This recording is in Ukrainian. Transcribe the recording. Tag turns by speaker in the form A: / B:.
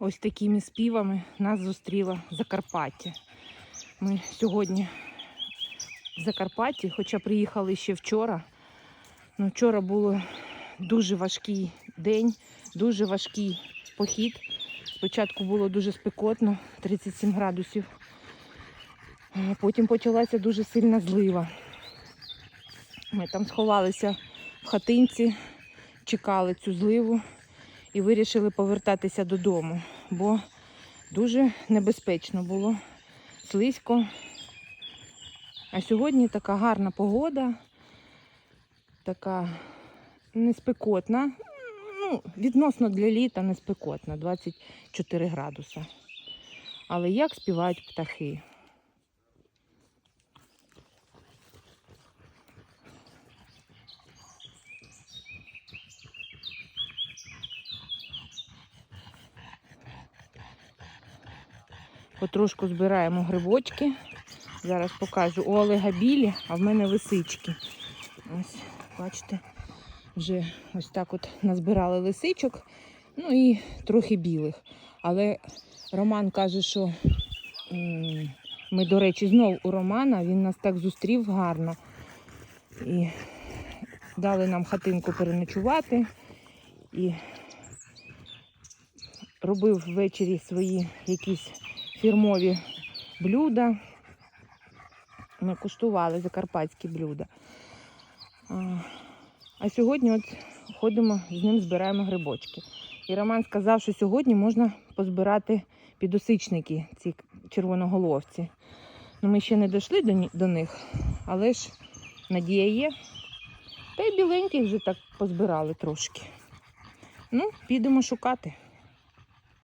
A: ось такими співами нас зустріло Закарпаття. Ми сьогодні в Закарпатті, хоча приїхали ще вчора. Ну, вчора було дуже важкий день, дуже важкий похід. Спочатку було дуже спекотно, 37 градусів. Потім почалася дуже сильна злива. Ми там сховалися в хатинці, чекали цю зливу і вирішили повертатися додому, бо дуже небезпечно було, слизько. А сьогодні така гарна погода, така неспекотна. Ну, відносно для літа неспекотна, 24 градуса. Але як співають птахи? Потрошку збираємо грибочки. Зараз покажу. У Олега білі, а в мене лисички. Ось, бачите, вже ось так от назбирали лисичок, ну і трохи білих. Але Роман каже, що ми, до речі, знов у Романа, він нас так зустрів гарно. І дали нам хатинку переночувати. І робив ввечері свої якісь фірмові блюда. Ми куштували закарпатські блюда. А, сьогодні от ходимо з ним, збираємо грибочки. І Роман сказав, що сьогодні можна позбирати підосичники, ці червоноголовці. Ну, ми ще не дійшли до, до них, але ж надія є. Та й біленьких вже так позбирали трошки. Ну, підемо шукати.